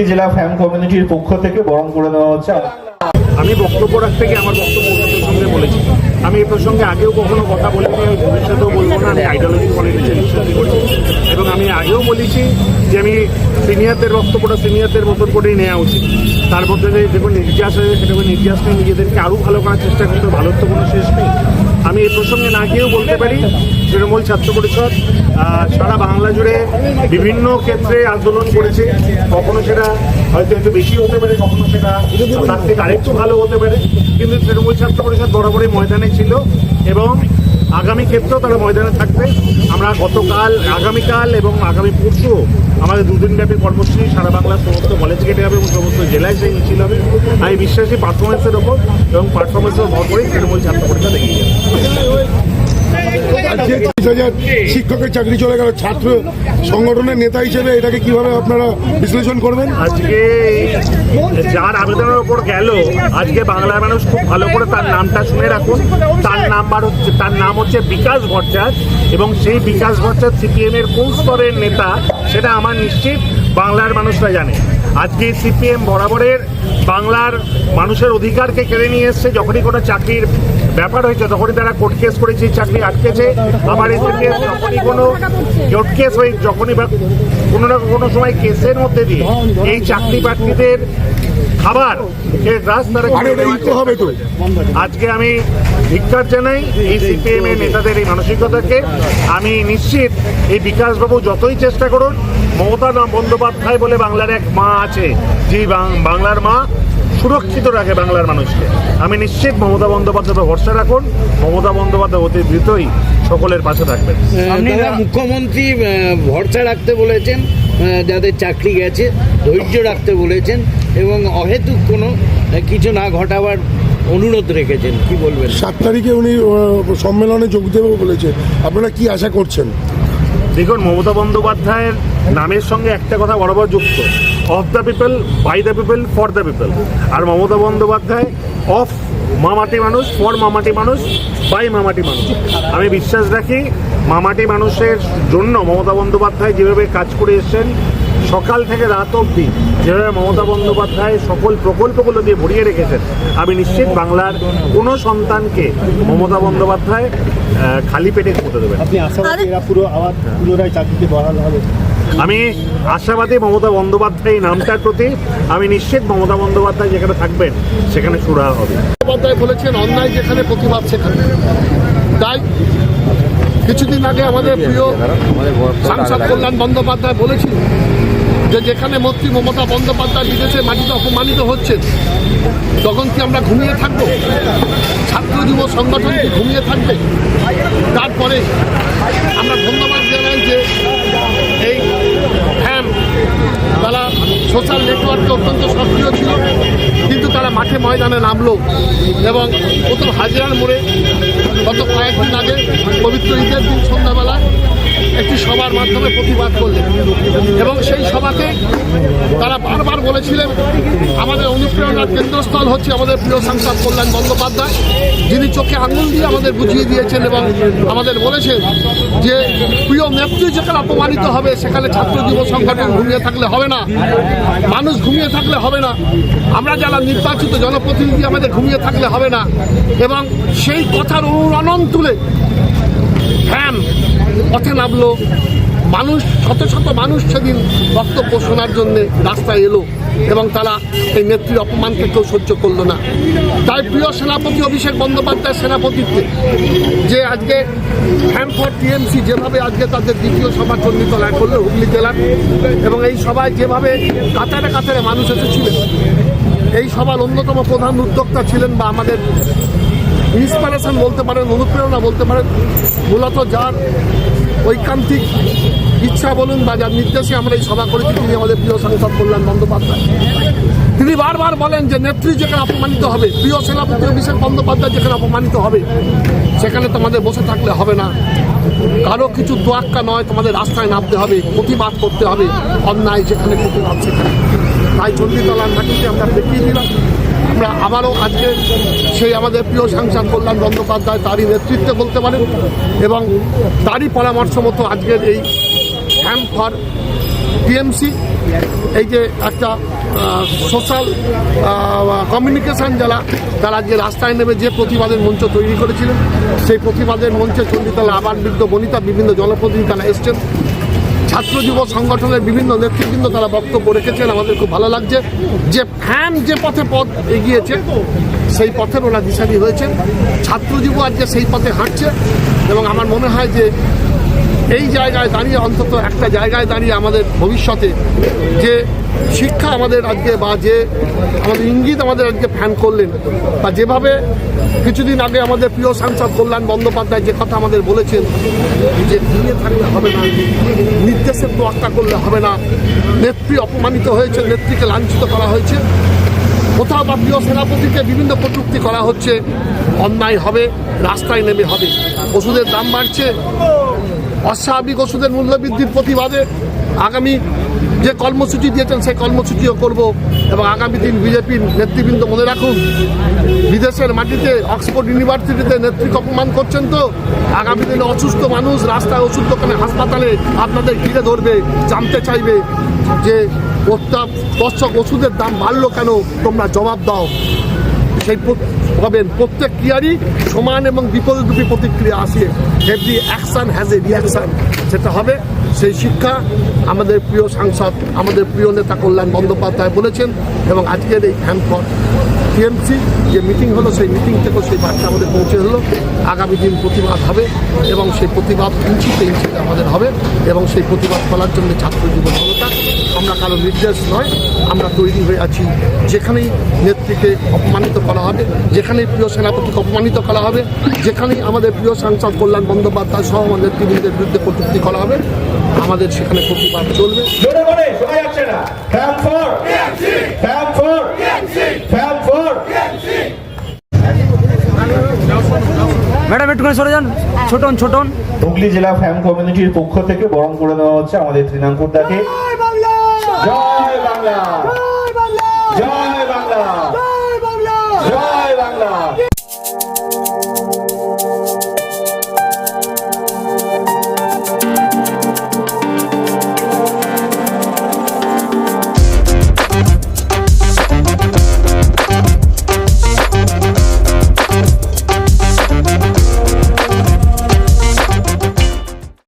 হুগলি জেলা ফ্যান কমিউনিটির পক্ষ থেকে বরণ করে দেওয়া হচ্ছে আমি বক্তব্য রাখতে গিয়ে আমার বক্তব্য অন্যদের সঙ্গে বলেছি। আমি এ প্রসঙ্গে আগেও কখনো কথা বলিনি, আমি ভবিষ্যতেও বলব না, আমি আইডিওলজি পলিটিক্সে বিশ্বাস করি এবং আমি আগেও বলেছি যে আমি সিনিয়রদের বক্তব্যটা সিনিয়রদের মতন করেই নেওয়া উচিত। তার মধ্যে যে দেখুন, নির্যাস আছে সেটাকে নির্যাস নিয়ে নিজেদেরকে আরও ভালো করার চেষ্টা করতে। ভালোর তো কোনো শেষ নেই। আমি এই প্রসঙ্গে না গিয়েও বলতে পারি, তৃণমূল ছাত্র পরিষদ সারা বাংলা জুড়ে বিভিন্ন ক্ষেত্রে আন্দোলন করেছে। কখনো সেটা হয়তো একটু বেশি হতে পারে, কখনো সেটা তার থেকে আরেকটু ভালো হতে পারে। কিন্তু তৃণমূল ছাত্র পরিষদ বরাবরই ময়দানে ছিল এবং আগামী ক্ষেত্রেও তারা ময়দানে থাকবে। আমরা গতকাল, আগামীকাল এবং আগামী পরশু আমাদের দুদিন দুদিনব্যাপী কর্মসূচি সারা বাংলার সমস্ত কলেজ গেটে হবে এবং সমস্ত জেলায় সেই মিছিল হবে। আমি বিশ্বাসী পারফরমেন্সের ওপর এবং পারফরমেন্সের ভর করেই তৃণমূল ছাত্র পরিষদ এগিয়ে শিক্ষকের চাকরি চলে গেল। ছাত্র সংগঠনের নেতা হিসেবে এটাকে কীভাবে আপনারা বিশ্লেষণ করবেন? আজকে যার আবেদনের ওপর গেল আজকে বাংলার মানুষ খুব ভালো করে তার নামটা শুনে রাখুন। তার নাম্বার হচ্ছে তার নাম হচ্ছে বিকাশ ভট্টাচার্য এবং সেই বিকাশ ভট্টাচার্য সিপিএম এর কোন স্তরের নেতা সেটা আমার নিশ্চিত, বাংলার মানুষরা জানে। আজকে সিপিএম বরাবরের বাংলার মানুষের অধিকারকে কেড়ে নিয়ে এসছে, যখনই কোনো চাকরির ব্যাপার হয়েছে তখনই তারা কোর্ট কেস করেছে চাকরি আটকেছে আবার এসে কেস যখনই কোনো কোর্ট কেস হয়ে যখনই বা কোনো না কোনো সময় কেসের মধ্যে দিয়ে এই চাকরি প্রার্থীদের খাবার এর তারা হবে তো। আজকে আমি ধিক্কার জানাই এই সিপিএম এর নেতাদের এই মানসিকতাকে। আমি নিশ্চিত এই বিকাশবাবু যতই চেষ্টা করুন মমতা বন্দ্যোপাধ্যায় বলে বাংলার এক মা আছে যে বাংলার মা। সুরক্ষিত রাখে বাংলার মানুষকে। আমি নিশ্চিত মমতা বন্দ্যোপাধ্যায় ভরসা রাখুন মমতা বন্দ্যোপাধ্যায় অতি দ্রুতই সকলের পাশে থাকবেন। মুখ্যমন্ত্রী ভরসা রাখতে বলেছেন যাদের চাকরি গেছে ধৈর্য রাখতে বলেছেন এবং অহেতুক কোনো কিছু না ঘটাবার অনুরোধ রেখেছেন। কি বলবেন? সাত তারিখে উনি সম্মেলনে যোগ দেবে বলেছে। আপনারা কি আশা করছেন? দেখুন মমতা বন্দ্যোপাধ্যায়ের নামের সঙ্গে একটা কথা বরাবর যুক্ত। Of the people by the people for the people R Mamata Bandyopadhyay of মামাটি মানুষ ফর মামাটি মানুষ বাই মামাটি মানুষ। আমি বিশ্বাস রাখি মামাটি মানুষের জন্য মমতা বন্দ্যোপাধ্যায় যেভাবে কাজ করে এসছেন সকাল থেকে রাত অবধি যেভাবে মমতা বন্দ্যোপাধ্যায় সকল প্রকল্পগুলো দিয়ে ভরিয়ে রেখেছেন আমি নিশ্চিত বাংলার কোনো সন্তানকে মমতা বন্দ্যোপাধ্যায় খালি পেটে খেতে দেবেন। আপনি এরা পুরো আবার পুনরায় চাকরিতে বহাল হবে? আমি আশাবাদী মমতা বন্দ্যোপাধ্যায় এই নামটার প্রতি, আমি নিশ্চিত মমতা বন্দ্যোপাধ্যায় যেখানে থাকবেন, সেখানে সুরা হবে। বন্দ্যোপাধ্যায় বলেছেন, অন্যায় যেখানে প্রতিবাদ, সেখানে। তাই কিছুদিন আগে আমাদের প্রিয় সাংসদ কল্যাণ বন্দ্যোপাধ্যায় বলেছিল যে যেখানে মন্ত্রী মমতা বন্দ্যোপাধ্যায় বিদেশে মাটিতে অপমানিত হচ্ছে তখন কি আমরা ঘুমিয়ে থাকব? ছাত্র যুব সংগঠন কি ঘুমিয়ে থাকবে? তারপরে আমরা ধন্যবাদ জানাই যে সোশ্যাল নেটওয়ার্কে অত্যন্ত সক্রিয় ছিল, কিন্তু তারা মাঠে ময়দানে নামলো এবং প্রথম হাজিরার মোড়ে গত কয়েকদিন আগে পবিত্র ঈদের দিন সন্ধ্যাবেলায় একটি সভার মাধ্যমে প্রতিবাদ করলেন। এবং সেই সভাতে তারা বারবার বলেছিলেন আমাদের অনুপ্রেরণার কেন্দ্রস্থল হচ্ছে আমাদের প্রিয় সাংসদ কল্যাণ বন্দ্যোপাধ্যায়। যিনি চোখে আঙুল দিয়ে আমাদের বুঝিয়ে দিয়েছেন এবং আমাদের বলেছেন যে প্রিয় নেত্রী যেখানে অপমানিত হবে, সেখানে ছাত্র যুব সংগঠন ঘুমিয়ে থাকলে হবে না। মানুষ ঘুমিয়ে থাকলে হবে না। আমরা যারা নির্বাচিত জনপ্রতিনিধি, আমাদের ঘুমিয়ে থাকলে হবে না। এবং সেই কথার অনুরণন তুলে ফ্যান পথে নামলো। মানুষ, শত শত মানুষ সেদিন বক্তব্য শোনার জন্য রাস্তায় এলো এবং তারা এই নেত্রীর অপমানকে কেউ সহ্য করল না। তাই প্রিয় সেনাপতি অভিষেক বন্দ্যোপাধ্যায় সেনাপতিত্বে যে আজকে ফ্যান ফর টিএমসি যেভাবে আজকে তাদের দ্বিতীয় সভা চণ্ডীতলায় করল হুগলি জেলার, এবং এই সভায় যেভাবে কাতারে কাতারে মানুষ এসেছিলেন, এই সভার অন্যতম প্রধান উদ্যোক্তা ছিলেন বা আমাদের ইন্সপিরেশন বলতে পারেন, অনুপ্রেরণা বলতে পারেন, মূলত যার ঐকান্তিক ইচ্ছা বলুন বা যার নির্দেশে আমরা এই সভা করেছি, তিনি আমাদের প্রিয় সাংসদ কল্যাণ বন্দ্যোপাধ্যায়। তিনি বারবার বলেন যে নেত্রী যেখানে অপমানিত হবে, প্রিয় সেনাপতি অভিষেক বন্দ্যোপাধ্যায় যেখানে অপমানিত হবে, সেখানে তোমাদের বসে থাকলে হবে না। কারও কিছু দোয়াক্কা নয়, তোমাদের রাস্তায় নামতে হবে, প্রতিবাদ করতে হবে, অন্যায় যেখানে প্রতিবাদ সেখানে তাই চণ্ডীতলার নাকিকে আমরা দেখিয়ে দিলাম। আমরা আবারও আজকে সেই আমাদের প্রিয় সাংসদ কল্যাণ বন্দ্যোপাধ্যায় তারই নেতৃত্বে বলতে পারেন এবং তারই পরামর্শ মতো আজকের এই ক্যাম্প ফর টিএমসি এই যে একটা সোশ্যাল কমিউনিকেশান যারা, তারা যে রাস্তায় নেমে যে প্রতিবাদের মঞ্চ তৈরি করেছিলেন, সেই প্রতিবাদের মঞ্চে চণ্ডীতলা আবার বৃদ্ধ বনিতা বিভিন্ন জনপ্রতিনিধি তারা এসছেন। ছাত্র যুব সংগঠনের বিভিন্ন নেতৃবৃন্দ তারা বক্তব্য রেখেছেন, আমাদের খুব ভালো লাগছে। যে ফ্যান যে পথে পথ এগিয়েছে, সেই পথের ওরা দিশারি হয়েছে ছাত্র যুব আজকে সেই পথে হাঁটছে এবং আমার মনে হয় যে এই জায়গায় দাঁড়িয়ে অন্তত একটা জায়গায় দাঁড়িয়ে আমাদের ভবিষ্যতে যে শিক্ষা আমাদের আজকে বা যে আমাদের ইঙ্গিত আমাদের আজকে ফ্যান করলেন বা যেভাবে কিছুদিন আগে আমাদের প্রিয় সাংসদ কল্যাণ বন্দ্যোপাধ্যায় যে কথা আমাদের বলেছেন, যে দিয়ে থাকলে হবে না নির্দেশের তোয়াক্কা করলে হবে না, নেত্রী অপমানিত হয়েছে, নেত্রীকে লাঞ্ছিত করা হয়েছে, কোথাও বা প্রিয় সেনাপতিকে বিভিন্ন কটূক্তি করা হচ্ছে, অন্যায় হবে, রাস্তায় নেমে হবে। ওষুধের দাম বাড়ছে অস্বাভাবিক ওষুধের মূল্যবৃদ্ধির প্রতিবাদে আগামী যে কর্মসূচি দিয়েছেন, সেই কর্মসূচিও করব এবং আগামী দিন বিজেপির নেতৃবৃন্দ মনে রাখুন, বিদেশের মাটিতে অক্সফোর্ড ইউনিভার্সিটিতে নেতৃত্ব অপমান করছেন তো? আগামী দিনে অসুস্থ মানুষ রাস্তায় ওষুধ দোকানে, হাসপাতালে আপনাদের ঘিরে ধরবে, জানতে চাইবে যে অত্যাবশ্যক ওষুধের দাম বাড়লো কেন, তোমরা জবাব দাও। সেই হবেন প্রত্যেক ক্রিয়ারই সমান এবং বিপরীতরূপী প্রতিক্রিয়া আসে। Every action has a reaction সেটা হবে। সেই শিক্ষা আমাদের প্রিয় সাংসদ, আমাদের প্রিয় নেতা কল্যাণ বন্দ্যোপাধ্যায় বলেছেন এবং আজকের এই ফর টিএমসি যে মিটিং হলো সেই মিটিং থেকেও সেই বার্তা আমাদের পৌঁছে হলো আগামী দিন প্রতিবাদ হবে এবং সেই প্রতিবাদ ইঞ্চিতে ইঞ্চিতে আমাদের হবে এবং সেই প্রতিবাদ করার জন্য ছাত্র জীবন জনতা আমরা কারও নির্দেশ নয় আমরা তৈরি হয়ে আছি। যেখানেই নেত্রীকে অপমানিত করা হবে যেখানেই প্রিয় সেনাপতিকে অপমানিত করা হবে যেখানেই আমাদের প্রিয় সাংসদ কল্যাণ বন্দ্যোপাধ্যায় সহ আমার নেতৃবৃন্দের বিরুদ্ধে কটূক্তি করা হবে আমাদের সেখানে প্রতিবাদ চলবে জোরে বলে শোনা যাচ্ছে না fan for fan for fan for madam একটুখানি সরে যান। ছোটন ছোটন। হুগলি জেলা ফ্যাম কমিউনিটির পক্ষ থেকে বরণ করে দেওয়া হচ্ছে আমাদের ত্রিনাঙ্কুরদাকে। জয় বাংলা! জয় বাংলা! জয়